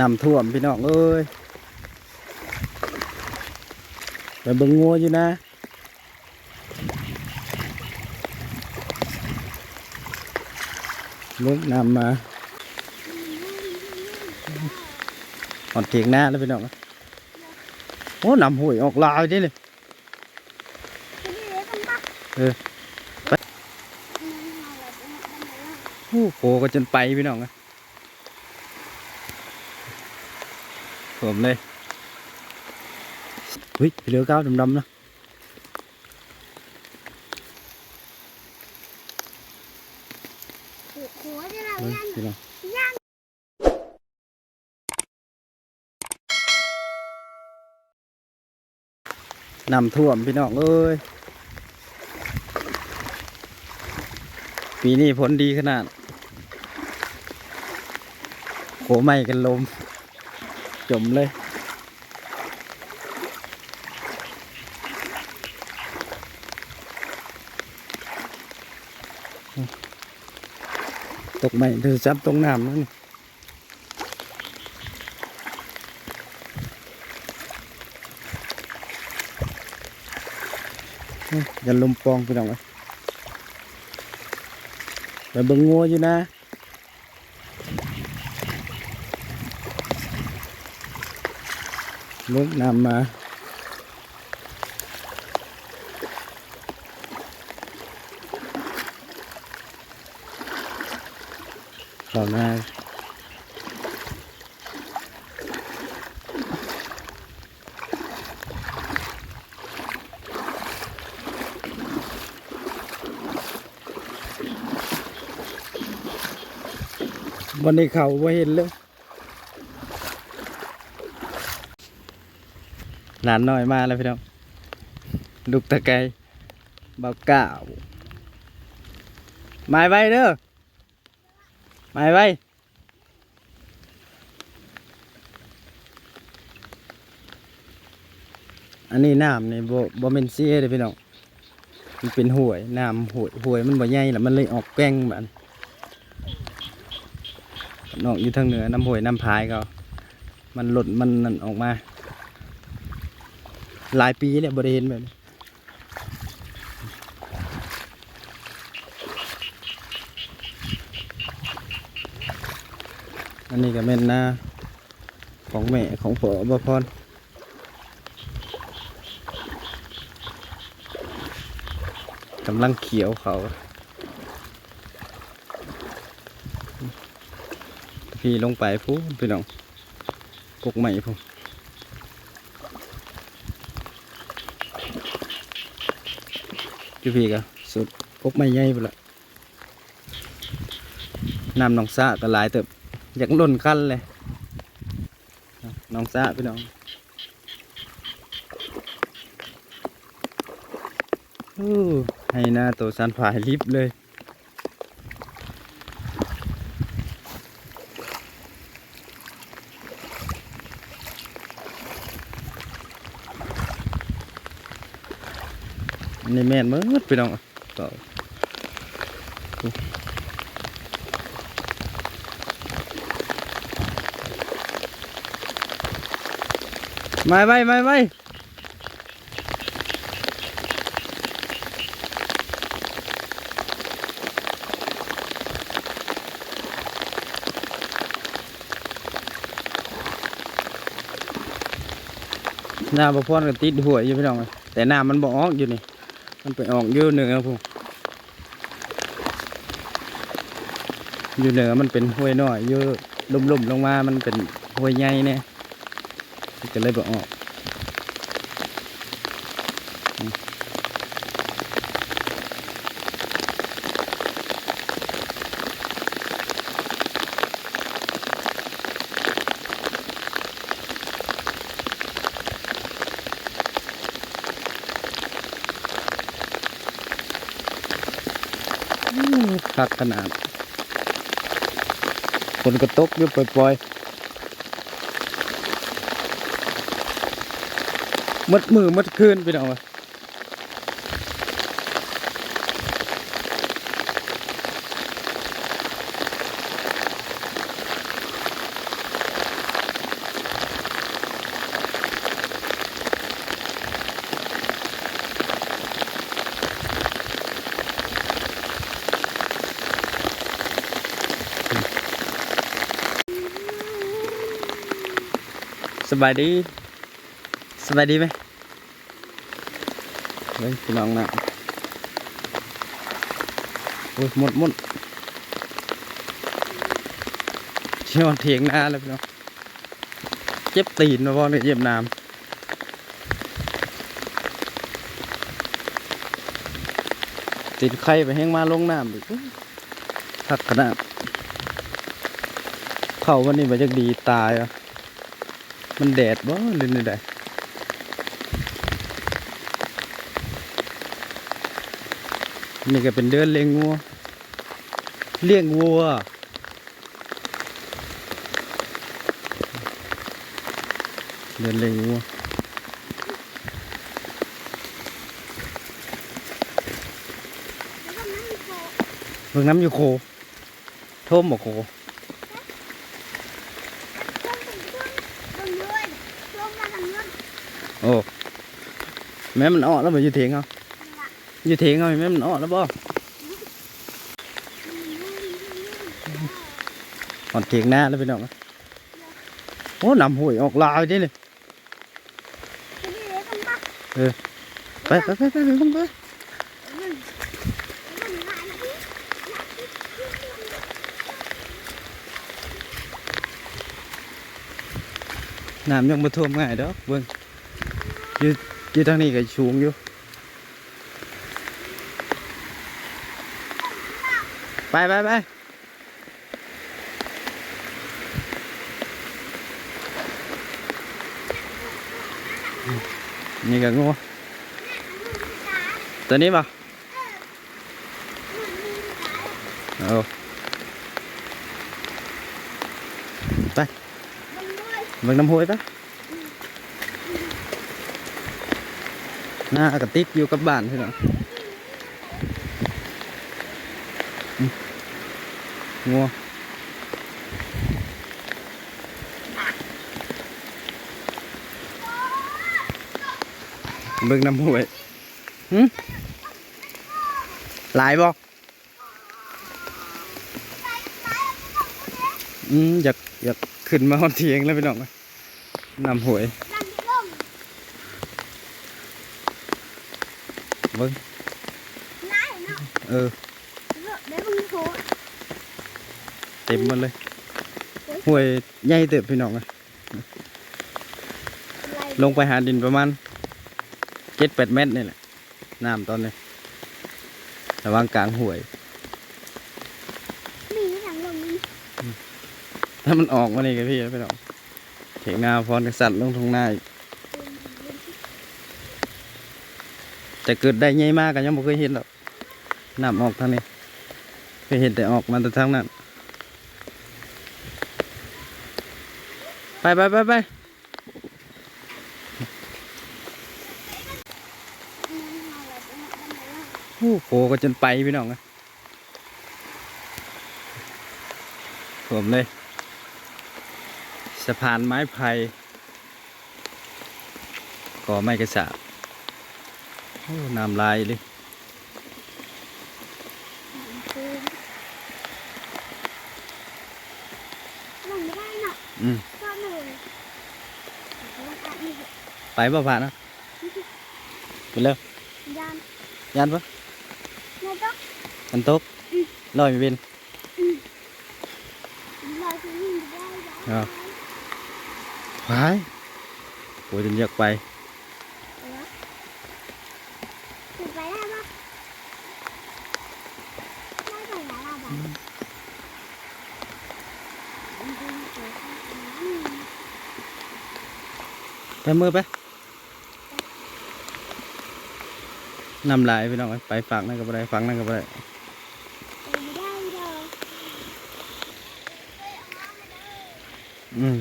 น้ำท่วมพี่น้องเอ้ยไปเบิ่งงัวอยู่นะลุกนำมาหอดเถียงหน้าแล้วพี่น้องโอ้นำห่วยออกลาวดิเลยเออโอ้โหก็จนไปพี่น้องอะ ผมเลยเฮ้ยเหลือก้าวดำๆนะหัวจะเราเฮ้ยยันพี่น้องยันน้ำท่วมพี่น้องเอ้ย ปีนี้ผลดีขนาดโขไม่กันลม จมเลยตกไม่เธอจับตรงน้ำนั่นอื้ออย่าลมปองพี่น้อยไปเบิ่งงัวอยู่นะ ลุกนำมาข้าหน้าวันนี้เขาไ่เห็นเลย หลานน้อยมาแล้วพี่น้องลูกตะไกเบาเก้าวหมายไว้เด้อหมายไว้อันนี้น้ำนี่บ่บ่เป็นเสียเด้อพี่น้องมันเป็นห่วยน้ำห่วยห่วยมันบ่ใหญ่แล้วมันเลยออกแป้งแบบนี้น้องอยู่ทางเหนือน้ำห่วยน้ำพายก็ มันหล่นมันนั่นออกมา หลายปีแล้วบ่ได้เห็นแบบอันนี้ก็เป็นหน้าของแม่ของพ่อบพรกำลังเขียวเขาพี่ลงไปพูพี่น้องกกใหม่พู จูพี่ก็สุดกกไม่ใหญ่ไปละน้ำหนองสะก็หลายเติบอยากล่นขั้นเลยน้องสะพี่น้องอู้ให้หน้าตัวสันผายลิบเลย นนี้แม่นมืดพี่น้องต่อไม่ไม่ไม่ไม่น้าบ่พรก็ติดหัวอยู่พี่น้องแต่น้ามันบ่ออกอยู่นี่ มันไปออกเยอะเหนือพวกอยู่เหนือมันเป็นห้วยน้อยอยู่ลุ่มๆลงมา มันเป็นห้วยใหญ่เนี่ยมันก็เลยบ่ออก คักขนาดฝนก็ตกอยู่ปล่อยๆมัดมือมัดคืนไปหน่อย สบายดีสบายดีไหมเฮ้ยพี่น้องนะโอ้ยหมดหมดเชี่ยวเถียงนาแล้วพี่น้องเจ็บตีนมาบ่เนี่ยเจ็บน้ำติดไข่ไปแห้งมาลงน้ำอีกทักขนาดเข้าวันนี้มันจะดีตายอะ มันแดดบ่หรือนี่ได้นี่ก็เป็นเดือนเลี้ยงวัว เลี้ยงวัว เดือนเลี้ยงวัวเบิ่งน้ำอยู่โคท่มบ่โค แม่มันออกแล้วบ่อยู่เถียงเอาอยู่เถียงเอาแม่มันออกแล้วบ่หอดเถียงหน้าแล้วพี่น้องโอ้นำหวยออกลาวดิเลยไปไปไปไปไปลงไปน้ำยังบ่ท่วมง่ายดอกเบิ่งอยู่อยู่ทางนี้ก็สูงอยู่ ไปไปไปนี่ก็งูตัวนี้ป่ะเอาไปเบิ่งน้ำห้วยปะ หน้ากระติกอยู่กับบ้านพี่น้องอืมงัวเบิ่งน้ำห้วยหึหลายบ่อืมอยากอยากขึ้นมาหอนเทียงแล้วพี่น้องน้ำห้วย เบิ่งเออเต็มหมดเลยห้วยใหญ่เติบพี่น้องอะลงไปหาดินประมาณเจ็ดแปดเมตรนี่แหละน้ำตอนนี้ระหว่างกลางห้วยถ้ามันออกมานี่กับพี่พี่น้องเถียงนาพรกับสัตว์ลงทงหน้าอีก แต่เกิดได้ใหญ่มากกันยังไม่เคยเห็นหรอกน้ำออกทางนี้เคยเห็นแต่ออกมาแต่ทางนั้นไปไปไปไปโอ้โหก็จนไปพี่น้องอะผมเลยสะพานไม้ไผ่ก่อไม้กระสาบ น้ำลายเลยอืมไปบ่ผ่านนะไปเร็วยันปะมันตกลอยไม่เป็นไปโอ้ยจนอยากไป ไปมือไปนำลายพี่น้องเอ้ยไปฝังนั่นก็บ่ได้ฝังนั่นก็บ่ได้อืม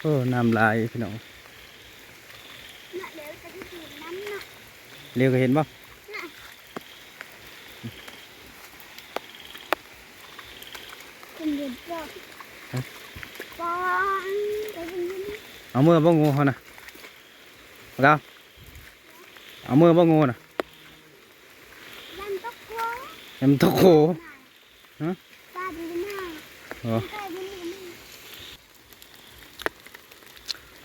โอ้นำลายพี่น้องเรียวก็เห็นป่ะ เอามือบ่งูเขานะเอาเอามือบ่งูนะเอ็มตะโข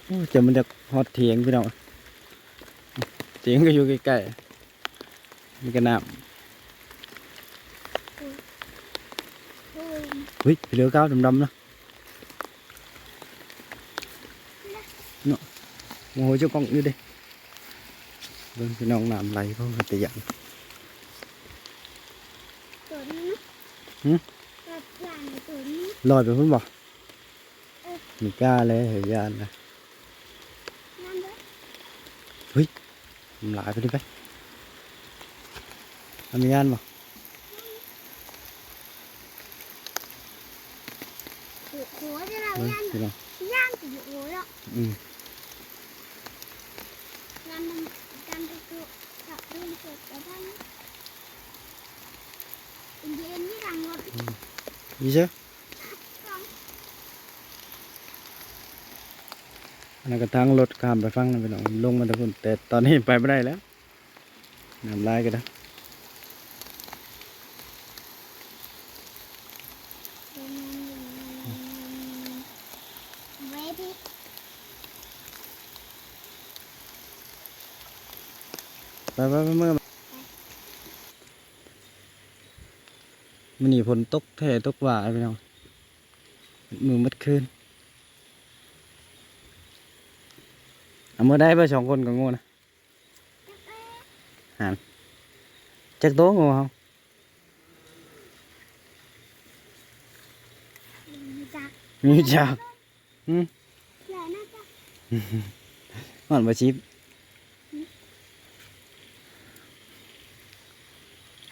โอ้จะมันจะฮอดเถียงพี่น้องเถียงก็อยู่ใกล้ๆมีกระน้เฮ้ยำเฮ้ยเหลือก้าวดำๆเนาะ เนาะโอ้โหเจ้ากล้องอยู่ดิเบิ่งพี่น้องน้ำไหลเพราะมันแต่ยั บดึงเสร็จแล้วได้เย็นนี่หลังรถดีเชื่อสองอันนั้นก็ทางรถข้ามไปฟังนะพี่น้องลงมาแต่พุ่นแต่ตอนนี้ไปไม่ได้แล้วน้ำลายก็ได้ เวที ไปไปไปเมื่อมันนี่ฝนตกแท้ตกหว่าพี่น้องมือมัดคืนเอามื่อได้ไปสองคนก็โง่นะหันจักโต๊ะโง่เฮาจักมีจักแหล่น่าจะมันมาชิป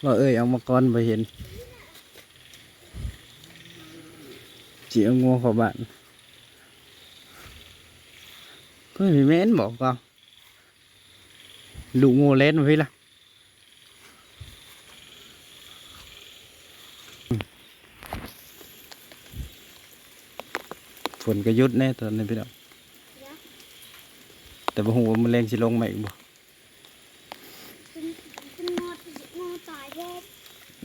ว่าเอ้ยเอามาก่อนไปเห็นจีเอางัวเข้าบ้านก็มีแม่นบอกก่อนลูกงูเล่นมาพี่ละฝนก็ยุดแน่ตอนนี้พี่น้องแต่บ่ฮู้ว่ามันแรงสิลงมาอีกบ่ เป็นเป็นงอดงอตายแค่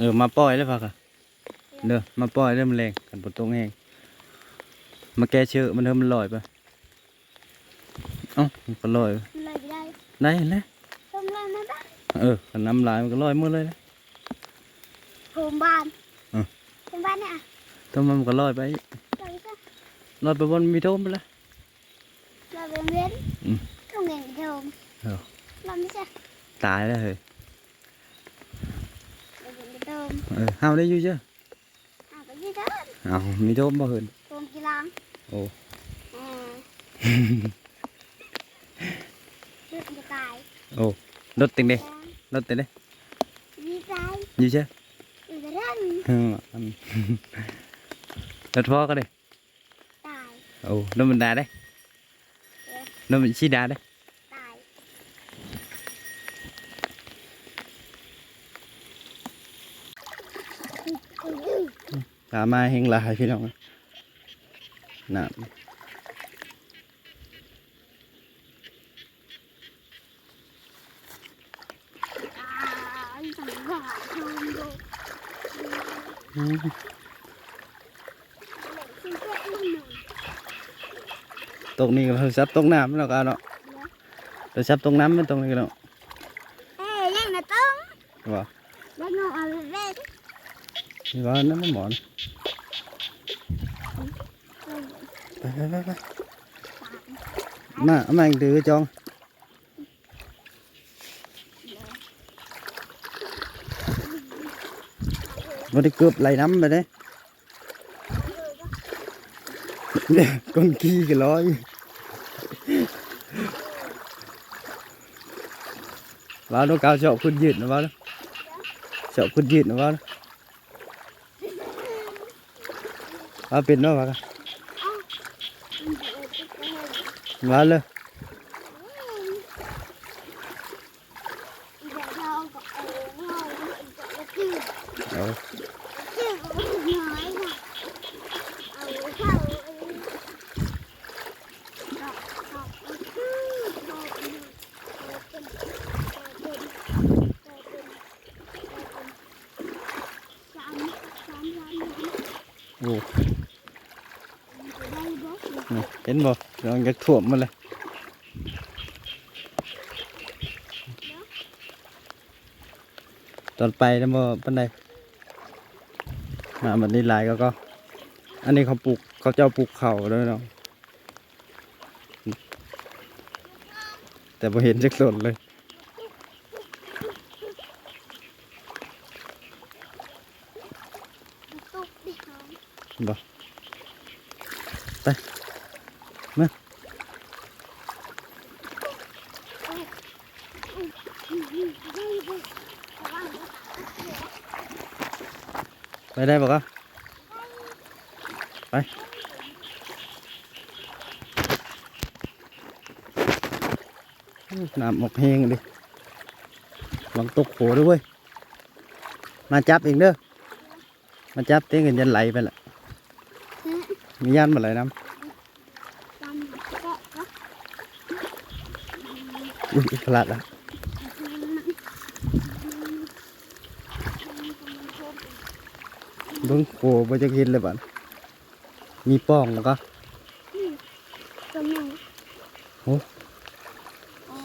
เออมาปล่อยแล้วพักอะเด้อมาปล่อยแล้วมันแรงกันฝนตกแห้งมาแก้เชื้อมันเริ่มมันลอยไปเอ้ามันก็ลอยเลยไปได้ได้แล้วต้มเลยไม่ได้เออคันน้ำลายมันก็ลอยหมืดเลยนะโฮมบ้านเออเป็นบ้านเนี่ยทำไมมันก็ลอยไปเลยก็ลอยไปบนมีโทมไปแล้วเราเป็นเว้นอืมโรงเรียนโฮมเออเราไม่ใช่ตายแล้วเฮ้ยเราเป็นโฮมเออห้าวได้อยู่เจ้าอะไปยี่เถิดเอามีโทมบ่เห็นโฮมกีฬาโอ้อ่าเลือดจะตายโอ้รถติงเด้รถติงเด้ดีใจอ ยู่เจ้าอยู่กับเรื่องเอออันรถพ่อก็ได้ตายโอ้รถมันดาได้รถมันชีดาได้ ตาย ตามมาเฮงหลายพี่น้องน้ำตายสังหารโฮมดูอืมซึ่งก็อีหนึ่งตกนี่ก็โทรศัพท์ตกน้ำแล้วก็เอาเนาะโทรศัพท์ตกน้ำมันตกนี่ก็เนาะเอ้ยยังนะต้องว่าแล้วงงเอาเล่นนี่ว่านั่นมันหมอนไปไปไปไป มาเอามาอีกดื้อจองมันได้เกือบไหลน้ำไปเลยเนี่ยก้นขี้ก็ร้อยว้าวน้องกาวเจาะขึ้นยืดนะว้า วเจาะขึ้นยืดนะว้าวว้าวเป็นเนาะว้าวว้าวเลย เอา โอ้ ได้บ่ นี่เห็นบ่ลองจะถ่วมมันเลยตอนไปนะบ่ปันใดมาแบบนี้หลายก็ก็ อันนี้เขาปลูกเขาเจ้าปลูกเขาด้วยเนาะแต่พอเห็นจักหล่นเลย ตุ๊กดิหอม บ่ไปมา ได้บ่ระวังไปได้บ่ก็ไปน้ำออกแห้งดิลองตกโขด้วยเวยมาจับเองเด้อ มาจับเต้งกันยันไหลไปละมียันมาไหลน้ตำเกาะก็ำอุ้ยพลาดละเบิ้งโขบ่จะกินเลยบ้านมีป้องแล้วก็กำลังโอ้อ๋อ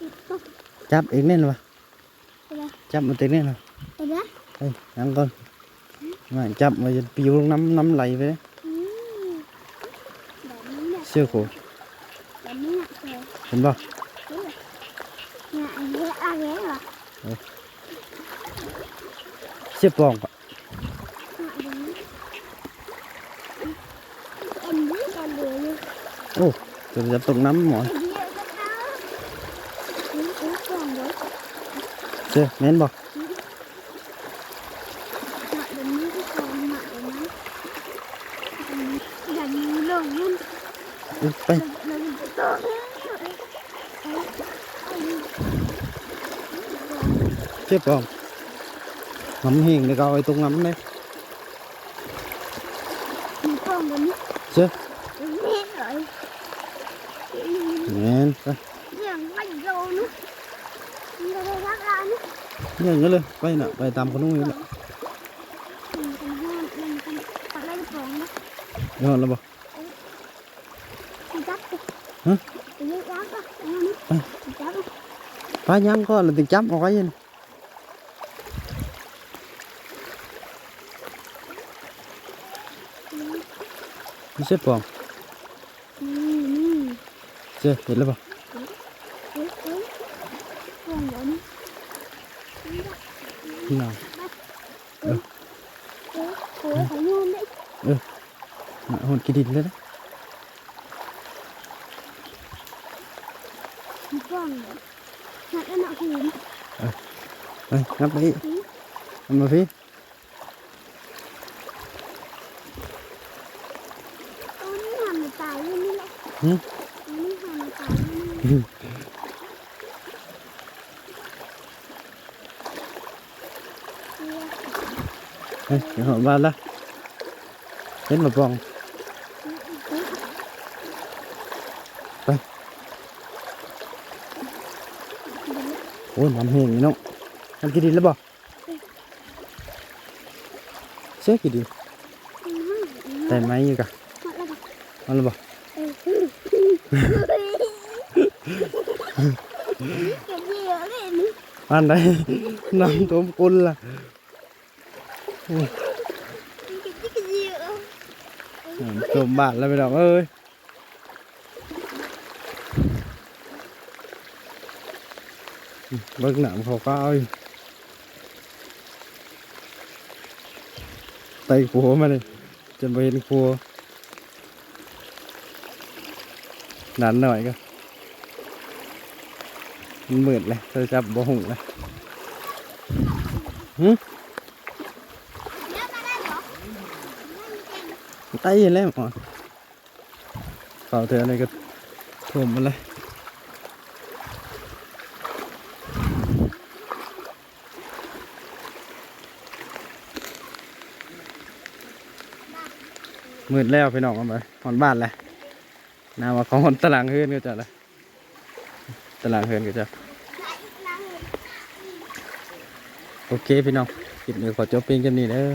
ติดก็จับเองแน่นวะไปเลยจับมันเต็งแน่นวะไปเลยเฮ้ยนั่งก่อนมาจับมาจะปิวลงน้ำน้ำไหลไปเลยอืมแบบนี้เนี่ยเชื่อโขแบบนี้เนี่ยเคยเห็นบ่เนี่ยอันนี้อะไรเหรอเชื่อป้องปะ เนี่ยอันนี้อันนี้กันเลย โอ้จะจะตกน้ำหมอนอันนี้ก็เอ แม่นไปอย่างไม่โดนนะมันจะได้รักเรานะเนี่ยอย่างนี้เลยไปน่ะไปตามคนนู้นนี่แหละมันเป็นห้องมันเป็นปักไล่กล่องนะยอดแล้วบ่มันจับไปฮะไปเยอะรักอะเอานะจับไปยังก็เราถึงจับเอาไว้ยินไม่ใช่ป้องนี่นี่ เชื่อเห็นแล้วเอ๊ะเอ๊ะกล่องแบบนี้นี่น่ะเอ๊ะเอ๊ะของโยนได้น่ะหดกินดินเลยนะมีกล่องหัดแล้วหนักหินไปงับไปมันมาพี่ตอนนี้หันมาตายอยู่นี่แหละหึตอ ตายอยู่นี่เฮ้ยเดี๋ยวหอมบ้านละเห็นมาป้ องโอ้ยน้ำแห้งนี่น้องทำกินดินแล้วบ่เชื่อกินดินแต่ไมันไหมกุนล่ะเก็บที่เยอดเลยจนไปเห็นขัวนานหน่อยก็มันมืดเลยเธอจับบ่หุ่งเลยหึเยอะมได้เหรอไตเห็นแล้วหมอนเป่าเธออะไรก็ท่วมมาเลยมืดแล้วพี่น้องเอาไปหอนบ้านเลยนาว่าของหอนตารางเฮือนก็จะละ ตารางเฮือนก็จะโอเคพี่น้องคลิปนี้ขอจบเพียงแค่นี้เด้อ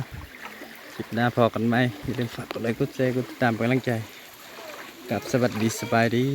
คลิปหน้าพอกันไหมอย่าลืมฝากกดไลค์กดแชร์กดติดตามเป็นกำลังใจ กับสวัสดีสบายดี